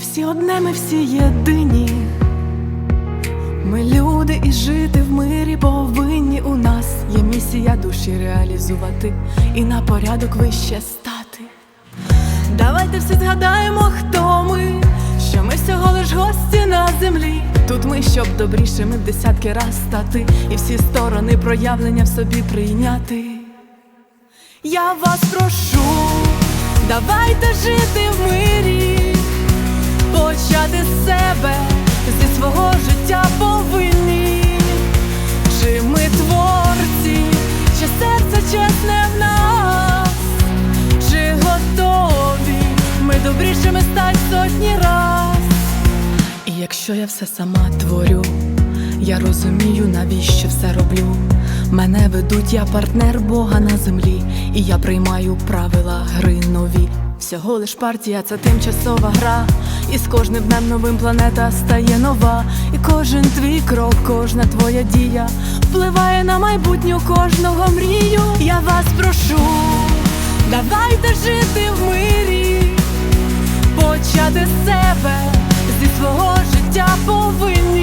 всі одне, ми всі єдині. Ми люди і жити в мирі повинні. У нас є місія душі реалізувати і на порядок вище стати. Давайте всі згадаємо, хто ми, що ми всього лиш гості на землі. Тут ми, щоб добрішими в десятки раз стати, і всі сторони проявлення в собі прийняти. Я вас прошу, давайте жити в мирі, почати з себе, зі свого життя повинні. Чи ми творці, чи серце чесне в нас, чи готові ми добрішими стать сотні раз. І якщо я все сама творю, я розумію, навіщо все роблю. Мене ведуть, я партнер Бога на землі, і я приймаю правила гри нові. Всього лиш партія це тимчасова гра, і з кожним днем новим планета стає нова. І кожен твій крок, кожна твоя дія впливає на майбутню кожного мрію. Я вас прошу, давайте жити в мирі почати з себе, зі свого життя повинні.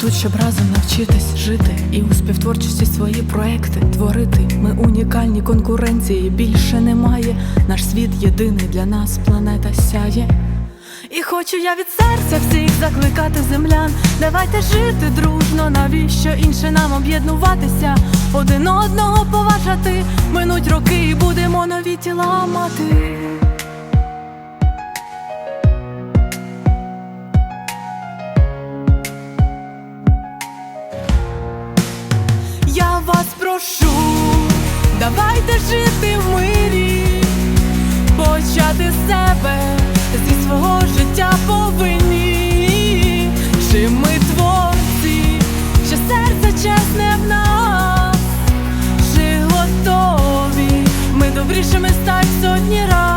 Тут, щоб разом навчитись жити і у співтворчості свої проекти творити. Ми унікальні конкуренції більше немає. Наш світ єдиний для нас, планета сяє. І хочу я від серця всіх закликати землян. Давайте жити дружно, навіщо інше нам об'єднуватися, один одного поважати. Минуть роки і будемо нові тіла мати. прошу, давайте жити в мирі, почати себе зі свого життя повинні, чи ми творці, чи серце чесне в нас, чи готові, ми добрішими стать сотні разів.